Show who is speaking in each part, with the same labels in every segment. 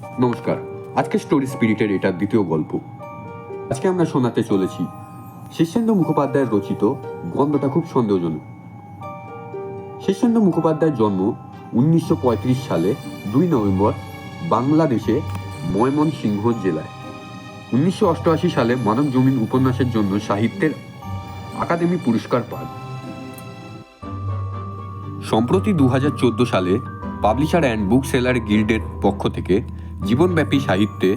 Speaker 1: নমস্কার। আজকে স্টোরি স্পিরিটের এটার দ্বিতীয় গল্প। আজকে আমরা শোনাতে চলেছি শীর্ষেন্দু মুখোপাধ্যায়ের রচিত গন্ধটা খুব সন্দেহজনক। শীর্ষেন্দু মুখোপাধ্যায়ের জন্ম উনিশশো সালে দুই নভেম্বর বাংলাদেশে ময়মনসিংহ জেলায়। উনিশশো অষ্টআশি সালে মানব জমিন উপন্যাসের জন্য সাহিত্যের আকাদেমি পুরস্কার পান। সম্প্রতি দু হাজার চোদ্দ সালে পাবলিশার অ্যান্ড বুক সেলার গিল্ডের পক্ষ থেকে জীবনব্যাপী সাহিত্যে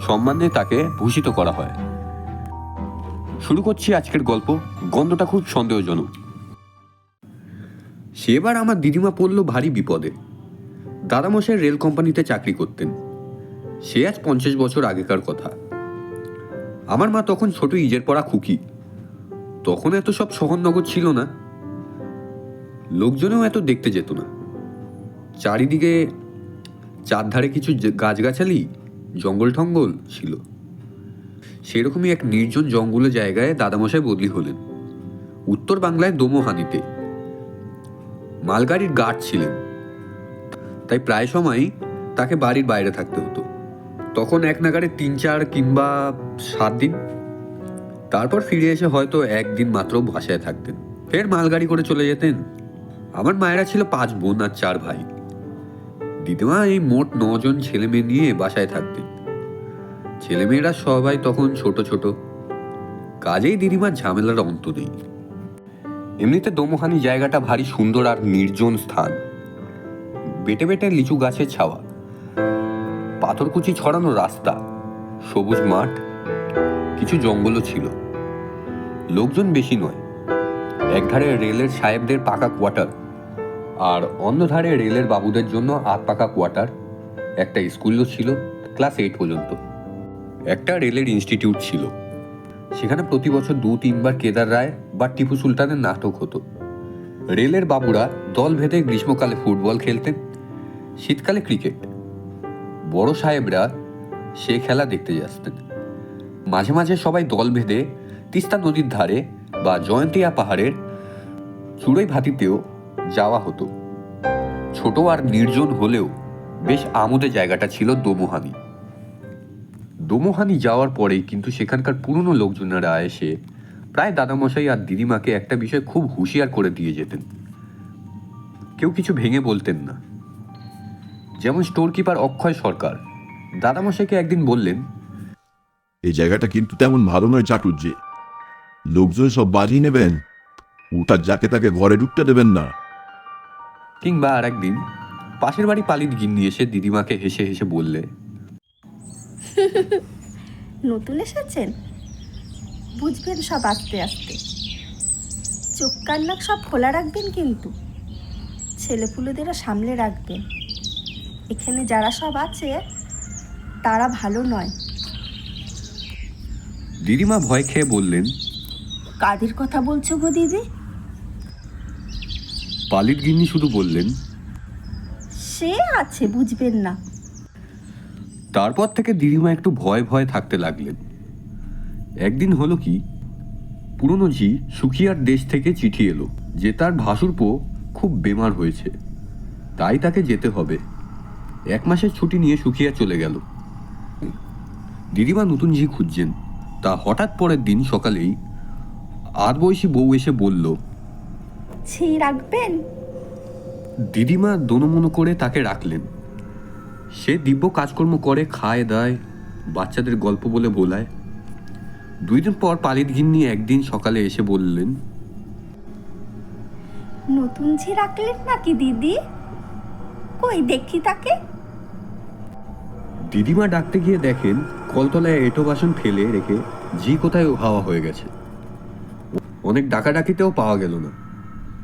Speaker 1: সম্মানে তাকে ভূষিত করা হয়। শুরু করছি আজকের গল্প, গন্ধটা খুব সন্দেহজনক। সেবার আমার দিদিমা পড়ল ভারী বিপদে। দাদামশাই রেল কোম্পানিতে চাকরি করতেন। সে আজ পঞ্চাশ বছর আগেকার কথা। আমার মা তখন ছোট ইজের পড়া খুকি। তখন এত সব শহরনগর ছিল না। লোকজনেও এত দেখতে যেত না। চারিদিকে চারধারে কিছু গাছগাছালি, জঙ্গল ঠঙ্গল ছিল। সেরকমই এক নির্জন জঙ্গলের জায়গায় দাদামশাই বদলি হলেন। উত্তর বাংলায় দোমোহানিতে। মালগাড়ির গার্ড ছিলেন। তাই প্রায় সময়ই তাকে বাড়ির বাইরে থাকতে হতো। তখন এক নাগারে তিন, চার কিংবা সাত দিন। তারপর ফিরে এসে হয়তো একদিন মাত্র বাসায় থাকতেন। ফের মালগাড়ি করে চলে যেতেন। আমার মায়েরা ছিল পাঁচ বোন আর চার ভাই। দিদিমা এই মোট নজন ছেলে মেয়ে নিয়ে বাসায় থাকতেন ছেলেমেয়েরা সবাই তখন ছোট ছোট। কাজেই দিদিমার ঝামেলার অন্ত নেই। এমনিতে দোমোহানি জায়গাটা ভারী সুন্দর আর নির্জন স্থান। বেটে বেটে লিচু গাছের ছাওয়া। পাথরকুচি ছড়ানো রাস্তা। সবুজ মাঠ। কিছু জঙ্গলও ছিল। লোকজন বেশি নয়। একধারে রেলের সাহেবদের পাকা কোয়ার্টার। আর অন্য ধারে রেলের বাবুদের জন্য আধ পাকা কোয়ার্টার, একটা স্কুলও ছিল, ক্লাস এইট পর্যন্ত। একটা রেলের ইনস্টিটিউট ছিল। সেখানে প্রতি বছর দু, তিনবার কেদার রায় বা টিপু সুলতানের নাটক হতো। রেলের বাবুরা দল ভেদে গ্রীষ্মকালে ফুটবল খেলতেন, শীতকালে ক্রিকেট। বড় সাহেবরা সে খেলা দেখতে আসতেন। মাঝে মাঝে সবাই দল ভেদে তিস্তা নদীর ধারে বা জয়ন্তিয়া পাহাড়ের চুড়োই ভাতিতেও যাওয়া হতো। ছোট আর নির্জন হলেও বেশ আমোদে জায়গাটা ছিল দোমোহানি। দোমোহানি যাওয়ার পরেই কিন্তু সেখানকার পুরনো লোকজনেরা এসে প্রায় দাদামশাই আর দিদিমাকে একটা বিষয় খুব হুঁশিয়ার করে দিয়ে যেতেন। কেউ কিছু ভেঙে বলতেন না। যেমন স্টোর কিপার অক্ষয় সরকার, দাদামশাইকে একদিন বললেন,
Speaker 2: এই জায়গাটা কিন্তু তেমন ভালো নয় চাটুর্যে লোকজন সব বাজি নেবেন। ওটা যাকে তাকে ঘরে ঢুকতে দেবেন না।
Speaker 1: কিংবা আর একদিন পাশের বাড়ি পালিত গিন্নি এসে দিদিমাকে হেসে হেসে বললে
Speaker 3: নতুন এসেছেন? বুঝবেন সব আস্তে আস্তে। চোখ কান নাক সব খোলা রাখবেন কিন্তু। ছেলেপুলেদেরও সামলে রাখবেন। এখানে যারা সব আছে তারা ভালো নয়।
Speaker 1: দিদিমা ভয় খেয়ে বললেন
Speaker 3: কাদের কথা বলছো গো দিদি?
Speaker 1: পালিত গিন্নি শুধু বললেন
Speaker 3: সে আছে বুঝবেন না।
Speaker 1: তারপর থেকে দিদিমা একটু ভয় ভয় থাকতে লাগলেন। একদিন হলো কি পুরনো ঝি সুখিয়ার দেশ থেকে চিঠি এলো যে তার ভাসুরপো খুব বেমার হয়েছে তাই তাকে যেতে হবে। এক মাসের ছুটি নিয়ে সুখিয়া চলে গেল। দিদিমা নতুন ঝি খুঁজছেন তা হঠাৎ পরের দিন সকালেই আধ বয়সী বউ এসে বলল
Speaker 3: ছি রাখবেন?
Speaker 1: দিদিমা দোনমনো করে তাকে রাখলেন। সে দিব্য কাজকর্ম করে খায় দায় বাচ্চাদের গল্প বলে বোলায়। দুই দিন পর পালিত গিন্নি একদিন সকালে এসে বললেন
Speaker 3: নতুন ঝি রাখলেন নাকি দিদি? কই দেখি তাকে।
Speaker 1: দিদিমা ডাকতে গিয়ে দেখেন কলতলায় এটো বাসন ফেলে রেখে জি কোথায় হাওয়া হয়ে গেছে। অনেক ডাকাডাকিতেও পাওয়া গেল না।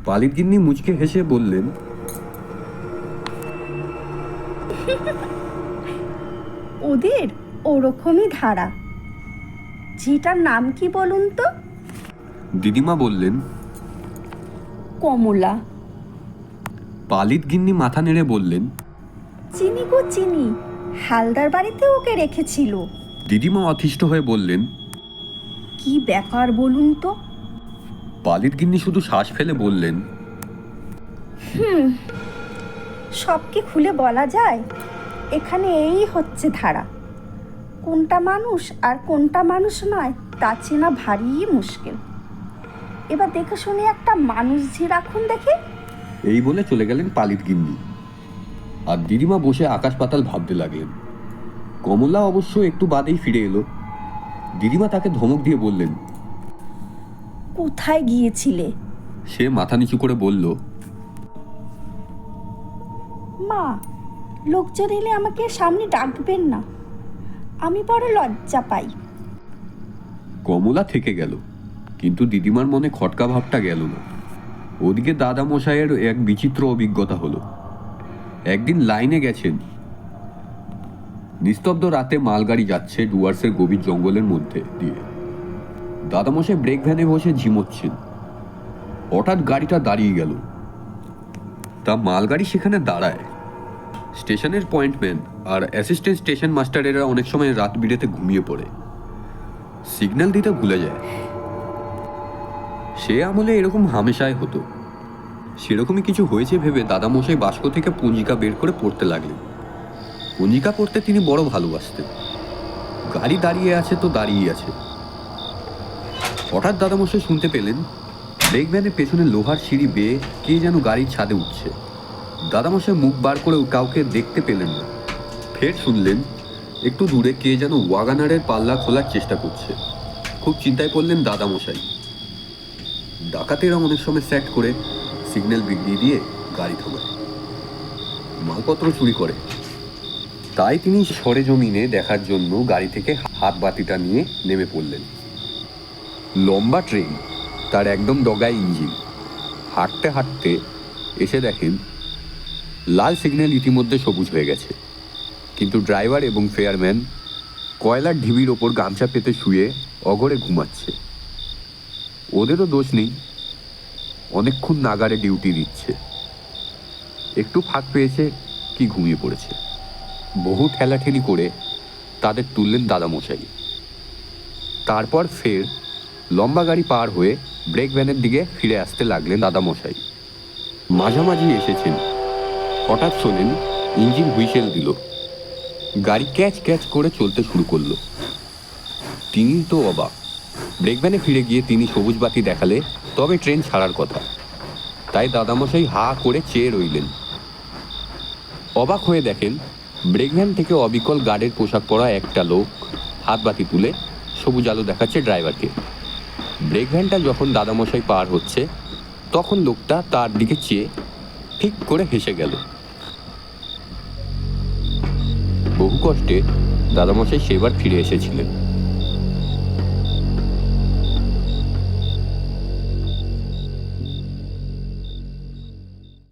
Speaker 1: পালিত গিন্নি মুচকে হেসে বললেন
Speaker 3: ওদের ওরকমই ধারা। যেটার নাম কি বলুন তো?
Speaker 1: দিদিমা বললেন
Speaker 3: কমলা।
Speaker 1: পালিত গিন্নি মাথা নেড়ে বললেন
Speaker 3: চিনি গো চিনি হালদার বাড়িতে ওকে রেখেছিল।
Speaker 1: দিদিমা অতিষ্ঠ হয়ে বললেন
Speaker 3: কি ব্যাপার বলুন তো?
Speaker 1: পালিত গিন্নি শুধু শ্বাস ফেলে বললেন
Speaker 3: সব কি খুলে বলা যায় এখানে এই হচ্ছে ধারা। কোনটা মানুষ আর কোনটা মানুষ নয় তা চেনা ভারী মুশকিল। এবার দেখে শুনে একটা মানুষ ঝি রাখুন দেখে।
Speaker 1: এই বলে চলে গেলেন পালিত গিন্নি। আর দিদিমা বসে আকাশ পাতাল ভাবতে লাগলেন। কমলা অবশ্য একটু বাদেই ফিরে এলো। দিদিমা তাকে ধমক দিয়ে বললেন
Speaker 3: কোথায় গিয়েছিলে?
Speaker 1: সে মাথা নিচু করে বলল
Speaker 3: মা লোকজন এলে আমাকে সামনে ডাকবেন না। আমি বড় লজ্জা পাই।
Speaker 1: কমলা থেকে গেল কিন্তু দিদিমার মনে খটকা ভাবটা গেল না। ওদিকে দাদা মশাইয়ের এক বিচিত্র অভিজ্ঞতা হলো। একদিন লাইনে গেছেন। নিস্তব্ধ রাতে মালগাড়ি যাচ্ছে ডুয়ার্সের গভীর জঙ্গলের মধ্যে দিয়ে। দাদামশাই ব্রেক ভ্যানে বসে ঝিমোচ্ছেন। হঠাৎ গাড়িটা দাঁড়িয়ে গেল। তা মালগাড়ি সেখানে দাঁড়ায়। স্টেশনের পয়েন্টম্যান আর অ্যাসিস্ট্যান্ট স্টেশন মাস্টারেরা অনেক সময় রাত বিরেতে ঘুমিয়ে পড়ে। সিগন্যাল দিতে ভুলে যায়। সে আমলে এরকম হামেশায় হতো। সেরকমই কিছু হয়েছে ভেবে দাদামশাই বাস্ক থেকে পঞ্জিকা বের করে পড়তে লাগলেন। পঞ্জিকা পড়তে তিনি বড় ভালোবাসতেন। গাড়ি দাঁড়িয়ে আছে তো দাঁড়িয়ে আছে। হঠাৎ দাদামশাই শুনতে পেলেন ব্রেক ভ্যানের পেছনে লোহার সিঁড়ি বেয়ে কে যেন গাড়ির ছাদে উঠছে। দাদামশাই মুখ বার করে কাউকে দেখতে পেলেন না। ফের শুনলেন, একটু দূরে কে যেন ওয়াগানারের পাল্লা খোলার চেষ্টা করছে। খুব চিন্তায় পড়লেন দাদামশাই। ডাকাতেরা অনেক সময় স্যাট করে সিগন্যাল বিগড়িয়ে দিয়ে গাড়ি থামায়। মালপত্র চুরি করে। তাই তিনি সরে জমিনে দেখার জন্য গাড়ি থেকে হাত বাতিটা নিয়ে নেমে পড়লেন। লম্বা ট্রেন, তার একদম ডগায় ইঞ্জিন। হাঁটতে হাঁটতে এসে দেখেন লাল সিগন্যাল ইতিমধ্যে সবুজ হয়ে গেছে। কিন্তু ড্রাইভার এবং ফেয়ারম্যান কয়লার ঢিবির ওপর গামছা পেতে শুয়ে অগরে ঘুমাচ্ছে। ওদেরও দোষ নেই, অনেকক্ষণ নাগারে ডিউটি দিচ্ছে। একটু ফাঁক পেয়েছে কি ঘুমিয়ে পড়েছে। বহু ঠেলাঠেলি করে তাদের তুললেন দাদামশাই। তারপর ফের লম্বা গাড়ি পার হয়ে ব্রেক ভ্যানের দিকে ফিরে আসতে লাগলেন দাদামশাই। মাঝামাঝি এসেছেন। হঠাৎ শোনেন ইঞ্জিন হুইসেল দিল। গাড়ি ক্যাচ ক্যাচ করে চলতে শুরু করল। তিনি তো অবাক। ব্রেক ভ্যানে ফিরে গিয়ে তিনি সবুজ বাতি দেখালে তবে ট্রেন ছাড়ার কথা। তাই দাদামশাই হা করে চেয়ে রইলেন। অবাক হয়ে দেখেন ব্রেক ভ্যান থেকে অবিকল গার্ডের পোশাক পরা একটা লোক হাত বাতি তুলে সবুজ আলো দেখাচ্ছে ড্রাইভারকে ব্রেক ভ্যানটা যখন দাদামশাই পার হচ্ছে, তখন লোকটা তার দিকে চেয়ে ঠিক করে হেসে গেল। বহু কষ্টে দাদামশাই সেবার ফিরে এসেছিলেন।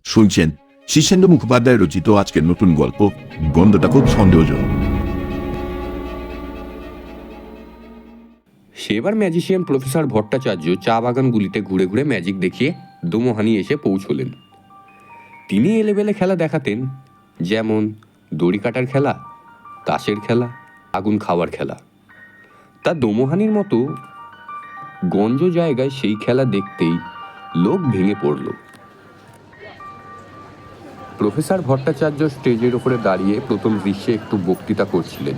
Speaker 2: শুনছেন শীর্ষেন্দু মুখোপাধ্যায় রচিত আজকের নতুন গল্প, গন্ধটা খুব সন্দেহজনক।
Speaker 1: সেবার ম্যাজিশিয়ান প্রফেসর ভট্টাচার্য চা বাগানগুলিতে ঘুরে ঘুরে ম্যাজিক দেখিয়ে দোমোহানি এসে পৌঁছলেন। তিনি এলেবেলে খেলা দেখাতেন, যেমন দড়ি কাটার খেলা, তাসের খেলা, আগুন খাওয়ার খেলা। তা দোমোহানির মতো গঞ্জ জায়গায় সেই খেলা দেখতেই লোক ভেঙে পড়ল। প্রফেসর ভট্টাচার্য স্টেজের উপরে দাঁড়িয়ে প্রথম দৃশ্যে একটু বক্তৃতা করছিলেন।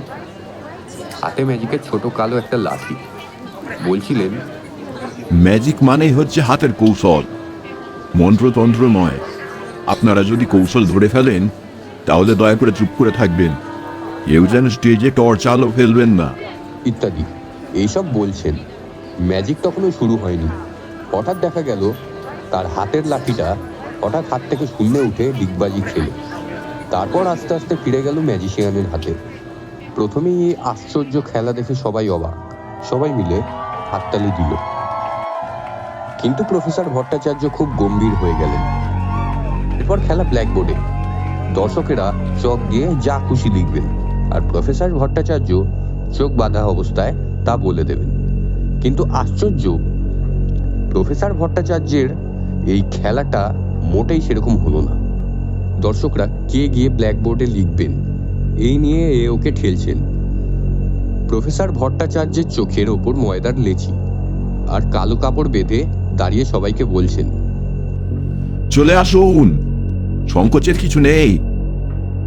Speaker 1: হাতে ম্যাজিকের ছোট কালো একটা লাঠি। বলছিলেন
Speaker 2: ম্যাজিক মানেই হচ্ছে হাতের কৌশল। মন্ত্রতন্ত্র নয় আপনারা যদি কৌশল ধরে ফেলেন, তাহলে দয়া করে চুপ করে থাকবেন। কেউ যেন স্টেজে টর্চ আলো ফেলবেন না।
Speaker 1: ইত্যাদি। এইসব বলছেন। ম্যাজিক তখনও শুরু হয়নি। হঠাৎ দেখা গেল, তার হাতের লাঠিটা হঠাৎ হাত থেকে শূন্য উঠে ডিগবাজি খেলে। তারপর আস্তে আস্তে ফিরে গেল ম্যাজিশিয়ানের হাতে। প্রথমেই এই আশ্চর্য খেলা দেখে সবাই অবাক। সবাই মিলে হাততালি দিল। কিন্তু প্রফেসর ভট্টাচার্য খুব গম্ভীর হয়ে গেলেন। এরপর খেলা ব্ল্যাকবোর্ডে দর্শকেরা চক দিয়ে যা খুশি লিখবেন। আর প্রফেসর ভট্টাচার্য চোখ বাঁধা অবস্থায় তা বলে দেবেন। কিন্তু আশ্চর্য, প্রফেসর ভট্টাচার্যের এই খেলাটা মোটেই সেরকম হলো না। দর্শকরা কে গিয়ে ব্ল্যাকবোর্ডে লিখবেন, এই নিয়ে এ ওকে ঠেলছেন। প্রফেসর ভট্টাচার্যের চোখের ওপর ময়দার লেচি আর কালো কাপড় বেঁধে দাঁড়িয়ে সবাইকে বলছেন
Speaker 2: চলে আসুন। সংকোচের কিছু নেই।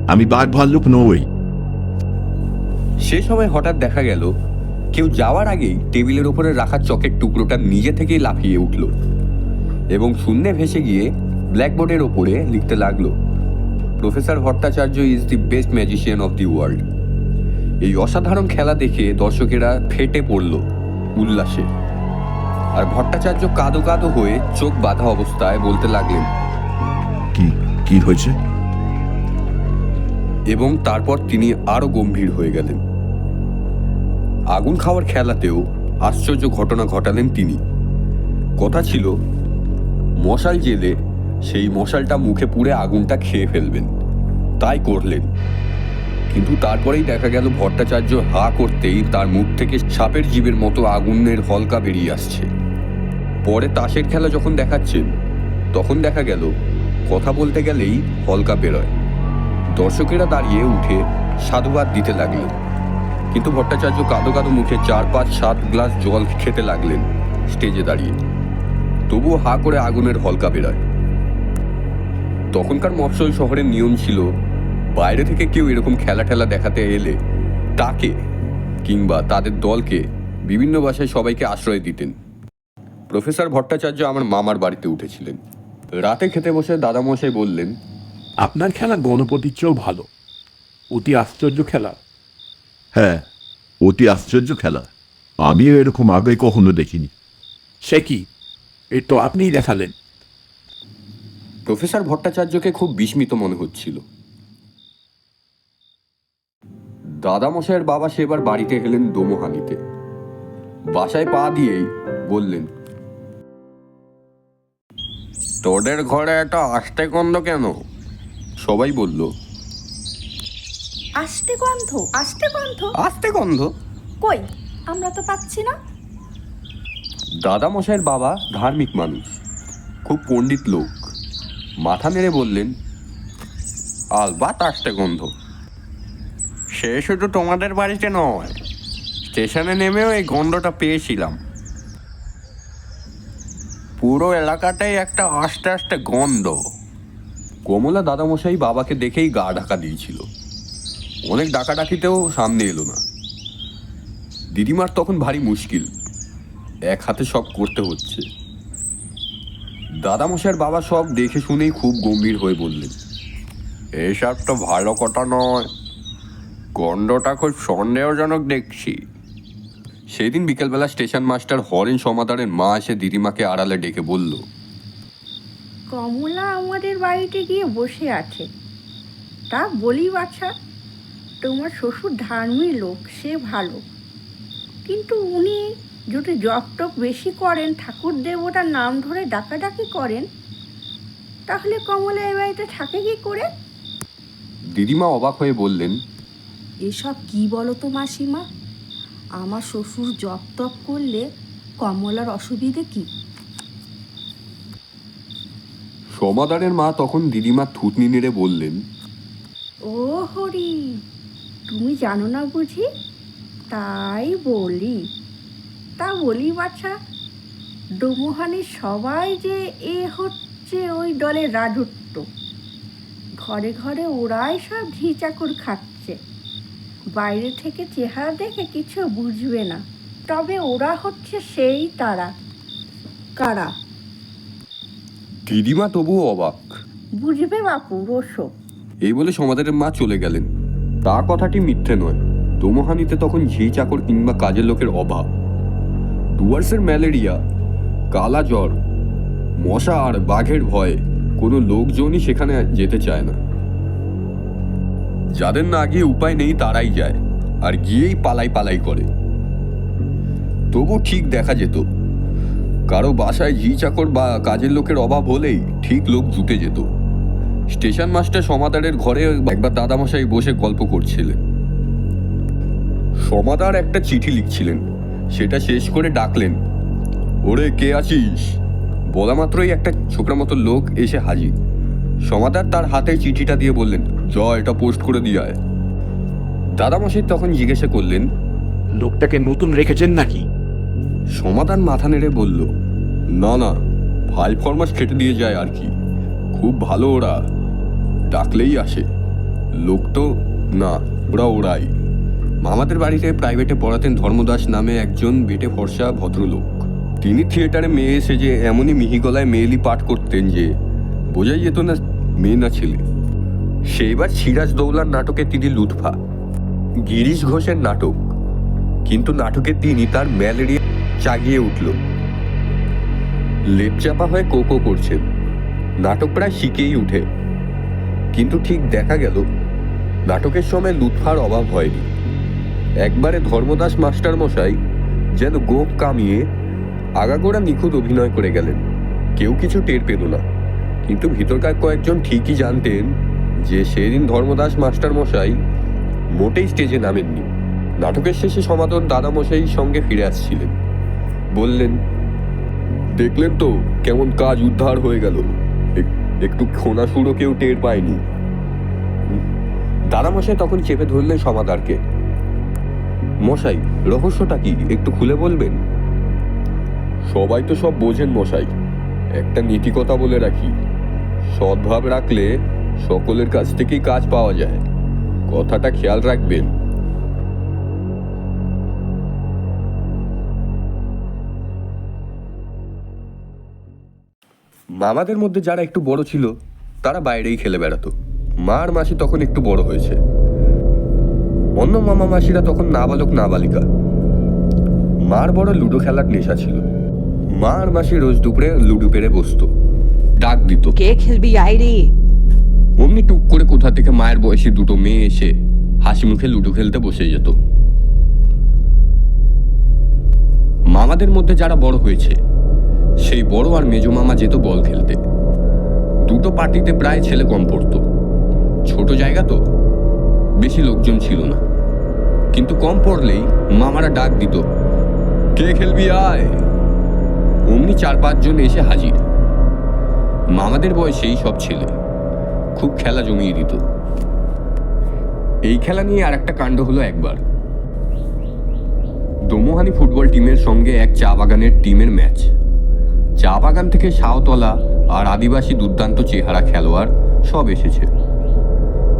Speaker 2: আমি বাঘ ভাল্লুক নই।
Speaker 1: সে সময় হঠাৎ দেখা গেল কেউ যাওয়ার আগেই টেবিলের ওপরে রাখা চকের টুকরোটা নিজে থেকেই লাফিয়ে উঠল এবং শূন্যে ভেসে গিয়ে ব্ল্যাকবোর্ডের ওপরে লিখতে লাগল professor Bhattacharya is the best magician of the world. এই অসাধারণ খেলা দেখে দর্শকেরা ফেটে পড়ল উল্লাসে। আর ভট্টাচার্য কাঁদো কাঁদো হয়ে চোখ বাঁধা অবস্থায় বলতে লাগলেন
Speaker 2: কি কি হয়েছে?
Speaker 1: এবং তারপর তিনি আরও গম্ভীর হয়ে গেলেন। আগুন খাওয়ার খেলাতেও আশ্চর্য ঘটনা ঘটালেন তিনি। কথা ছিল মশাল জেলে সেই মশালটা মুখে পুড়ে আগুনটা খেয়ে ফেলবেন। তাই করলেন। কিন্তু তারপরেই দেখা গেল ভট্টাচার্য হা করতেই তার মুখ থেকে সাপের জীবের মতো আগুনের হলকা বেরিয়ে আসছে। পরে তাসের খেলা যখন দেখাচ্ছেন, তখন দেখা গেল কথা বলতে গেলেই হলকা বেরোয়। দর্শকেরা দাঁড়িয়ে উঠে সাধুবাদ দিতে লাগলেন। কিন্তু ভট্টাচার্য কাঁদো কাদো মুখে চার পাঁচ সাত গ্লাস জল খেতে লাগলেন স্টেজে দাঁড়িয়ে। তবুও হা করে আগুনের হলকা বেরোয়। তখনকার মফসল শহরের নিয়ম ছিল বাইরে থেকে কেউ এরকম খেলা ঠেলা দেখাতে এলে তাকে কিংবা তাদের দলকে বিভিন্ন ভাষায় সবাইকে আশ্রয় দিতেন। প্রফেসর ভট্টাচার্য আমার মামার বাড়িতে উঠেছিলেন। রাতে খেতে বসে দাদামশাই বললেন
Speaker 4: আপনার খেলা গণপতির চেয়েও ভালো। অতি আশ্চর্য খেলা।
Speaker 2: হ্যাঁ অতি আশ্চর্য খেলা। আমিও এরকম আগে কখনো দেখিনি।
Speaker 4: সে কি? এই তো আপনিই দেখালেন।
Speaker 1: প্রফেসর ভট্টাচার্যকে খুব বিস্মিত মনে হচ্ছিল। দাদামশাইয়ের বাবা সেবার বাড়িতে গেলেন দোমোহানিতে। বাসায় পা দিয়েই বললেন তোদের ঘরে একটা আষ্টে গন্ধ কেন? সবাই বলল
Speaker 3: আষ্টে গন্ধ আষ্টে গন্ধ
Speaker 1: আস্তে গন্ধ
Speaker 3: কই? আমরা তো পাচ্ছি না।
Speaker 1: দাদামশাইয়ের বাবা ধার্মিক মানুষ খুব পণ্ডিত লোক। মাথা নেড়ে বললেন আলবাত আসতে গন্ধ সে শুধু তোমাদের বাড়িতে নয়, স্টেশনে নেমেও এই গন্ধটা পেয়েছিলাম। পুরো এলাকাটাই একটা আস্তে আস্তে গন্ধ। কমলা দাদামশাই বাবাকে দেখেই গা ঢাকা দিয়েছিল। অনেক ডাকাডাকিতেও সামনে এলো না। দিদিমার তখন ভারী মুশকিল, এক হাতে সব করতে হচ্ছে। দাদামশাইয়ের বাবা সব দেখে শুনেই খুব গম্ভীর হয়ে বললেন, এসব তো ভালো কথা নয়। গন্ডটা খুব সন্দেহজনক দেখছি। সেদিন বিকেলবেলা স্টেশন মাস্টার হরেন সমাদারের মা এসে দিদিমাকে আড়ালে ডেকে বলল
Speaker 3: কমলা আমাদের বাড়িতে গিয়ে বসে আছে। তা বলি বাছা তোমার শ্বশুর ধার্মিক লোক সে ভালো। কিন্তু উনি যদি জপ টপ বেশি করেন ঠাকুর দেবতার নাম ধরে ডাকাডাকি করেন তাহলে কমলা এ বাড়িতে থাকে কি করে?
Speaker 1: দিদিমা অবাক হয়ে বললেন
Speaker 3: এসব কি বলো তো মাসিমা? আমার শ্বশুর জপ টপ করলে কমলার অসুবিধে কি?
Speaker 1: সমাদারের মা তখন দিদিমা থুতনি নেড়ে বললেন
Speaker 3: ও হরি তুমি জানো না বুঝি? তাই বলি। তা বলি বাছা ডোমোহানির সবাই যে এ হচ্ছে ওই দলের রাজত্ব। ঘরে ঘরে ওরাই সব ঘি চাকর খাচ্ছে। বাইরে থেকে চেহারা দেখে কিছু বুঝবে না। তবে ওরা হচ্ছে সেই তারা। কারা?
Speaker 1: দিদিমা তবুও অবাক।
Speaker 3: বুঝবে বাপু রসো
Speaker 1: এই বলে সমাদারের মা চলে গেলেন। তা কথাটি মিথ্যে নয়। দোমহানিতে তখন ঝি চাকর কিংবা কাজের লোকের অভাব। ডুয়ার্সের ম্যালেরিয়া কালা জ্বর মশা আর বাঘের ভয়ে কোনো লোকজনই সেখানে যেতে চায় না। যাদের না গিয়ে উপায় নেই তারাই যায়, আর গিয়েই পালাই পালাই করে। তবু ঠিক দেখা যেত। কারও বাসায় ঝি চাকর বা কাজের লোকের অভাব হলেই ঠিক লোক জুটে যেত। স্টেশন মাস্টার সমাদারের ঘরে একবার দাদামশাই বসে গল্প করছিলেন। সমাদার একটা চিঠি লিখছিলেন, সেটা শেষ করে ডাকলেন, ওরে কে আছিস? বলা মাত্রই একটা ছোকরা মতো লোক এসে হাজির। সমাদার তার হাতে চিঠিটা দিয়ে বললেন জ এটা পোস্ট করে দিয়ে আয়। দাদামশাই তখন জিজ্ঞাসা করলেন
Speaker 4: লোকটাকে নতুন রেখেছেন নাকি?
Speaker 1: সমাধান মাথা নেড়ে বলল না না ভাই ফরমাস খেটে দিয়ে যায় আর কি। খুব ভালো ওরা ডাকলেই আসে। লোক তো না ওরা ওরাই। মামাদের বাড়িতে প্রাইভেটে পড়াতেন ধর্মদাস নামে একজন বেটে ফর্সা ভদ্রলোক। তিনি থিয়েটারে মেয়ে এসে যে এমনই মিহি গলায় মেয়েলি পাঠ করতেন যে বোঝাই যেত না মেয়ে না ছেলে। সেইবার সিরাজ দৌলার নাটকে তিনি লুৎফা, গিরিশ ঘোষের নাটক। কিন্তু নাটকে তিনি তার ম্যালেরিয়া চাগিয়ে উঠল। লেপচাপা হয়ে কোকো করছেন। নাটক প্রায় শিখেই উঠে। কিন্তু ঠিক দেখা গেল, নাটকের সময় লুৎফার অভাব হয়নি। একবারে ধর্মদাস মাস্টার মশাই যেন গোপ কামিয়ে আগাগোড়া নিখুঁত অভিনয় করে গেলেন। কেউ কিছু টের পেল না। কিন্তু ভিতরকার কয়েকজন ঠিকই জানতেন যে সেদিন ধর্মদাস মাস্টার মশাই মোটেই স্টেজে নামেননি। নাটকের শেষে সমাদর দাদামশাই সঙ্গে ফিরে আসছিলেন। বললেন, দেখলেন তো কেমন কাজ উদ্ধার হয়ে গেল। এক- একটু খোনা কেউ টের পায়নি। দাদামশাই তখন চেপে ধরলেন সমাদারকে। মশাই, রহস্যটা কি? একটু খুলে বলবেন? সবাই তো সব বোঝেন মশাই। একটা নীতি কথা বলে রাখি। সদ্ভাব রাখলে সকলের কাছ থেকেই কাজ পাওয়া যায়। কথাটা খেয়াল রাখবেন। মামাদের মধ্যে যারা একটু বড় ছিল, তারা বাইরেই খেলে বেড়াতো। মার মাসি তখন একটু বড় হয়েছে। অন্য মামা মাসিরা তখন নাবালক, নাবালিকা। মার বড় লুডো খেলার নেশা ছিল। মার মাসি রোজ দুপুরে লুডো পেরে বসতো। ডাক দিত।
Speaker 5: কে খেলবি আয় রে?
Speaker 1: অমনি টুক করে কোথা থেকে মায়ের বয়সী দুটো মেয়ে এসে হাসি মুখে লুডো খেলতে বসে যেত। মামাদের মধ্যে যারা বড় হয়েছে, সেই বড় আর মেজো মামা যেত বল খেলতে। দুটো পার্টিতে প্রায় ছেলে কম পড়তো। ছোট জায়গা তো, বেশি লোকজন ছিল না। কিন্তু কম পড়লেই মামারা ডাক দিত, কে খেলবি আয়? অমনি চার পাঁচজন এসে হাজির। মামাদের বয়সেই সব ছেলে। খুব খেলা জমিয়ে দিত। এই খেলা নিয়ে আর একটা কাণ্ড হলো একবার। দোমোহানি ফুটবল টিমের সঙ্গে এক চা বাগানের টিমের ম্যাচ। চা বাগান থেকে শাওতলা আর আদিবাসী দুর্দান্ত চেহারা খেলোয়াড় সব এসেছে।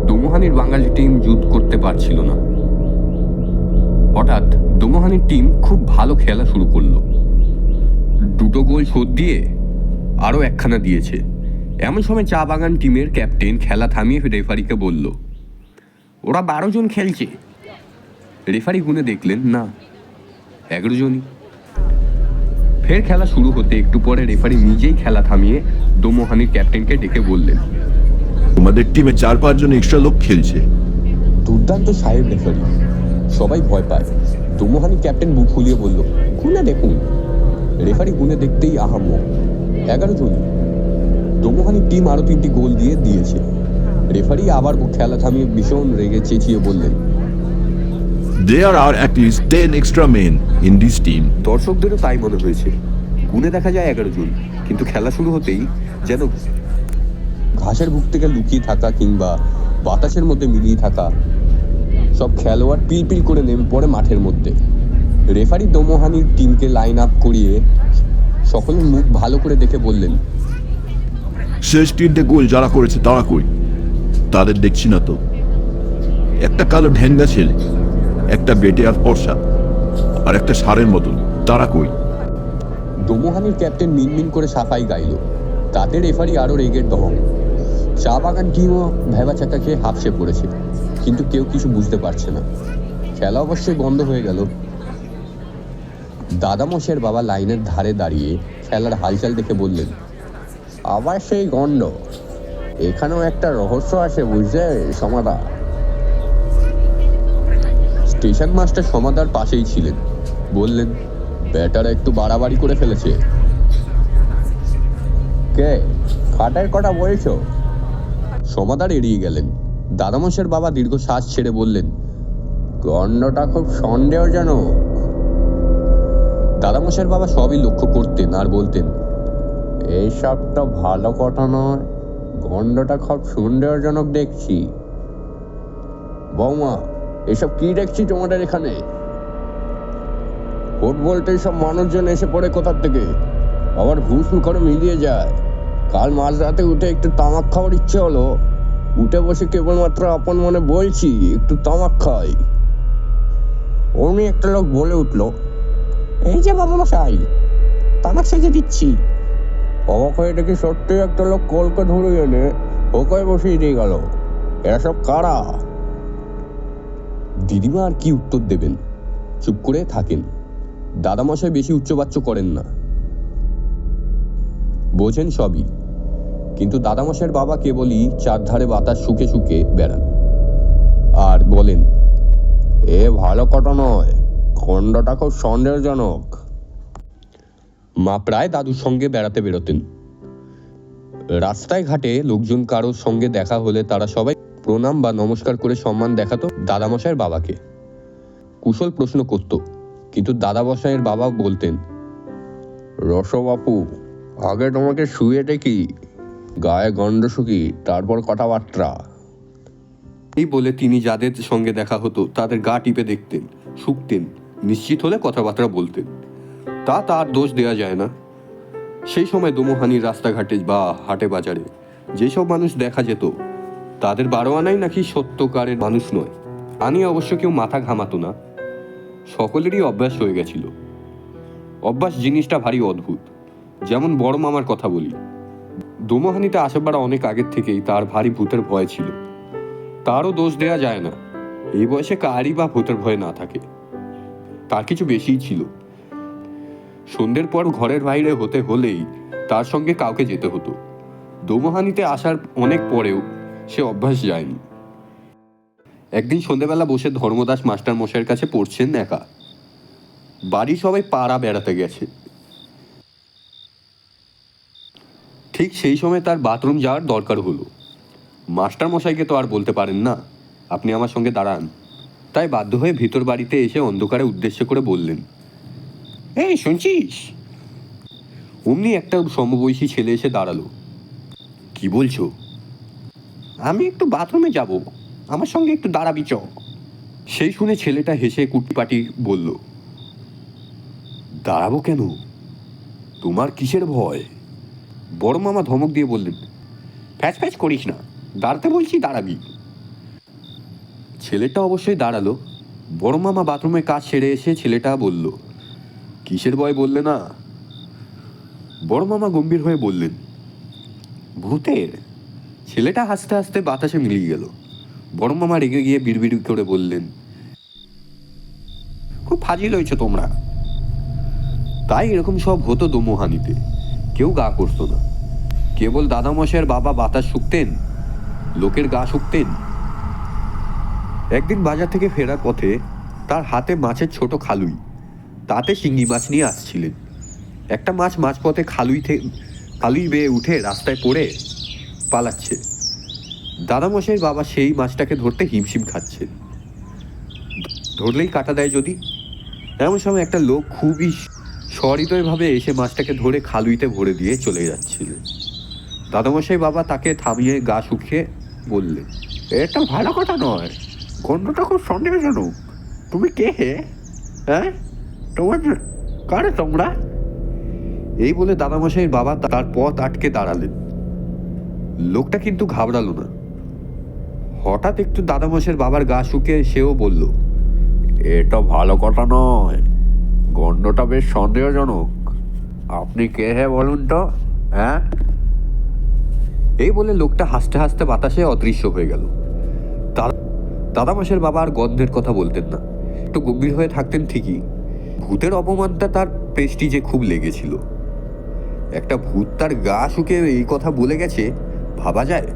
Speaker 1: দোমোহানির বাঙালি টিম যুদ্ধ করতে পারছিল না। হঠাৎ দোমোহানির টিম খুব ভালো খেলা শুরু করল। দুটো গোল শোধ দিয়ে আরও একখানা দিয়েছে। এমন সময় চা বাগান টিমের ক্যাপ্টেন খেলা থামিয়ে রেফারিকে বলল ওরা বারো জন খেলছে। রেফারি গুনে দেখলেন না এগারো জনই। ফের খেলা শুরু হতে একটু পরে রেফারি নিজেই খেলা থামিয়ে দোমোহানির ক্যাপ্টেনকে ডেকে বললেন
Speaker 2: তোমাদের টিমে চার পাঁচজন এক্সট্রা লোক খেলছে।
Speaker 1: দুর্দান্ত সাহেব রেফারি। সবাই ভয় পায়। দোমোহানি ক্যাপ্টেন বুক ফুলিয়ে বলল গুনে দেখুন। রেফারি গুনে দেখতেই আহাম্ম এগারো জন দোমোহানি টিম আরও তিনটি গোল দিয়ে দিয়েছে। রেফারি আবার খেলা থামিয়ে ভীষণ রেগে চেঁচিয়ে বললেন
Speaker 2: There are at least 10 extra men in this team.
Speaker 1: দর্শকদেরও তাই মনে হয়েছে। গুনে দেখা যায় এগারো জন কিন্তু খেলা শুরু হতেই যেন ঘাসের বুক থেকে লুকিয়ে থাকা কিংবা বাতাসের মধ্যে মিলিয়ে থাকা সব খেলোয়াড় পিলপিল করে নেমে পড়ে মাঠের মধ্যে। রেফারি দোমোহানির টিমকে লাইন আপ করিয়ে সকলের মুখ ভালো করে দেখে বললেন
Speaker 2: শেষ তিনটে গোল যারা করেছে তারা কই? তাদের দেখছি না তো। একটা কালো ঢেঙ্গা ছেলে, একটা বেটে আর ফর্সা, আর একটা সারের মতন। তারা কই?
Speaker 1: দোমোহানির ক্যাপ্টেন মিনমিন করে সাফাই গাইল। তাতে রেফারি আরও রেগের দহন। চা বাগান টিমও ভেবা চাকা খেয়ে হাফসে পড়েছে, কিন্তু কেউ কিছু বুঝতে পারছে না। খেলা অবশ্যই বন্ধ হয়ে গেল। দাদামশের বাবা লাইনের ধারে দাঁড়িয়ে খেলার হালচাল দেখে বললেন আবার সেই গন্ড। এখানেও একটা রহস্য আছে, বুঝলে, সমাদা? স্টেশন মাস্টার সমাদার পাশেই ছিলেন। বললেন, ব্যাটারা একটু বাড়াবাড়ি করে ফেলেছে। কে? খাটার কটা বলছো? সমাদার এড়িয়ে গেলেন। দাদামশের বাবা দীর্ঘ শ্বাস ছেড়ে বললেন, গণ্ডটা খুব সন্দেহজনক। দাদামশের বাবা সবই লক্ষ্য করতেন আর বলতেন এইসব তো ভালো কথা নয়। গণ্ডটা খুব সন্দেহজনক দেখছি। বৌমা, এসব কি দেখছি তোমাদের এখানে? ফুটবলটা সব মানুষজন এসে পড়ে কোথার থেকে? আবার হুস করে মিলিয়ে যায়। কাল মাঝরাতে উঠে একটু তামাক খাওয়ার ইচ্ছে হলো।
Speaker 5: উঠে বসে কেবলমাত্র আপন মনে বলছি, একটু তামাক খাই। অমনি একটা লোক বলে উঠল, এই যে বাবা মশাই তামাক সেজে দিচ্ছি। অবাক হয়ে দেখি সত্যি একটা লোক কলকে ধরে এনে ওকায় বসিয়ে দিয়ে গেল। এরা সব কারা? দিদিমা আর কি উত্তর দেবেন? চুপ করে থাকেন। দাদামশাই বেশি উচ্চবাচ্য করেন না। বোঝেন সবই। কিন্তু দাদামশাইয়ের বাবা কেবলই চারধারে বাতাস শুকে শুকে বেড়ান। আর বলেন, এ ভালো কথা নয়। খণ্ডটা খুব সন্দেহজনক। মা প্রায় দাদুর সঙ্গে বেড়াতে বেরোতেন। রাস্তায় ঘাটে লোকজন কারোর সঙ্গে দেখা হলে তারা সবাই প্রণাম বা নমস্কার করে সম্মান দেখাতো দাদামশাইয়ের বাবাকে। কুশল প্রশ্ন করত, কিন্তু দাদামশাইয়ের বাবা বলতেন, রসবাপু, আগে তোমাকে শুয়ে দেখি, গায়ে গন্ড শুকি তারপর কথাবার্তা
Speaker 1: এই বলে তিনি যাদের সঙ্গে দেখা হতো তাদের গা টিপে দেখতেন, শুকতেন, নিশ্চিত হলে কথাবার্তা বলতেন। তা তার দোষ দেওয়া যায় না। সেই সময় দোমোহানির রাস্তাঘাটে বা হাটে বাজারে যেসব মানুষ দেখা যেত, তাদের বারো আনাই নাকি সত্যকারের মানুষ নয়। আনি অবশ্য কেউ মাথা ঘামাতো না। সকলেরই অভ্যাস হয়ে গেছিল। অভ্যাস জিনিসটা ভারী অদ্ভুত। যেমন বড় মামার কথা বলি। দোমোহানিতে আসাবার অনেক আগের থেকেই তার ভারী ভূতের ভয় ছিল। তারও দোষ দেয়া যায় না। এই বয়সে কারই বা ভূতের ভয় না থাকে। তার কিছু বেশিই ছিল। সন্ধ্যের পর ঘরের বাইরে হতে হলেই তার সঙ্গে কাউকে যেতে হতো। দোমোহানিতে আসার অনেক পরেও সে অভ্যাস যায়নি। একদিন সন্ধেবেলা বসে ধর্মদাস মাস্টার মশাইয়ের কাছে পড়ছেন একা। বাড়ি সবাই পাড়া বেড়াতে গেছে। ঠিক সেই সময় তার বাথরুম যাওয়ার দরকার হলো। মাস্টার মশাইকে তো আর বলতে পারেন না, আপনি আমার সঙ্গে দাঁড়ান। তাই বাধ্য হয়ে ভিতর বাড়িতে এসে অন্ধকারে উদ্দেশ্য করে বললেন এই, শুনছিস? অমনি একটা সমবয়সী ছেলে এসে দাঁড়াল। কি বলছো? আমি একটু বাথরুমে যাব। আমার সঙ্গে একটু দাঁড়াবি, চ। সেই শুনে ছেলেটা হেসে কুটিপাটি বলল, দাঁড়াবো কেন? তোমার কিসের ভয়? বড় মামা ধমক দিয়ে বললেন, ফ্যাচ ফ্যাচ করিস না, দাঁড়াতে বলছি দাঁড়াবি। ছেলেটা অবশ্যই দাঁড়াল। বড় মামা বাথরুমে কাজ সেরে এসে ছেলেটা বলল কিসের ভয় বললে না? বড় মামা গম্ভীর হয়ে বললেন, ভূতের, ছেলেটা হাসতে হাসতে বাতাসে মিলিয়ে গেল। বড় মামা রেগে গিয়ে বিড়বিড় করে বললেন, খুব ফাজিল হয়েছে তোমরা। তাই এরকম সব হতো দোমোহানিতে। কেউ গা করতো না। কেবল দাদামশাইয়ের বাবা বাতাস শুকতেন, লোকের গা শুকতেন। একদিন বাজার থেকে ফেরার পথে তার হাতে মাছের ছোট খালুই। তাতে শিঙ্গি মাছ নিয়ে আসছিলেন। একটা মাছ মাঝপথে খালুই থেকে খালুই বেয়ে উঠে রাস্তায় পড়ে পালাচ্ছে। দাদামশাইয়ের বাবা সেই মাছটাকে ধরতে হিমশিম খাচ্ছেন। ধরলেই কাটা দেয় যদি। এমন সময় একটা লোক খুবই সহৃদয়ভাবে এসে মাছটাকে ধরে খালুইতে ভরে দিয়ে চলে যাচ্ছিল। দাদামশাই বাবা তাকে থামিয়ে গা শুকিয়ে বললেন, এটা ভালো কথা নয়। গন্ধটা খুব সন্দেহজনক। তুমি কে হে? হ্যাঁ? তোমার কারে তোমরা? এই বলে দাদামশাইয়ের বাবা তার পথ আটকে দাঁড়ালেন। লোকটা কিন্তু ঘাবড়ালো না। হঠাৎ একটু দাদামশাইয়ের বাবার গা শুকিয়ে সেও বলল এটা ভালো কথা নয়। গন্ধটা বেশ সন্দেহজনক। আপনি কে হে বলুন তো হ্যাঁ? এই বলে লোকটা হাসতে হাসতে বাতাসে অদৃশ্য হয়ে গেল। দাদা দাদামাসের বাবা আর গন্ধের কথা বলতেন না। একটু গম্ভীর হয়ে থাকতেন ঠিকই। ভূতের অপমানটা তার প্রেস্টিজে খুব লেগেছিল। একটা ভূত তার গা শুকে এই কথা বলে গেছে, ভাবা যায়?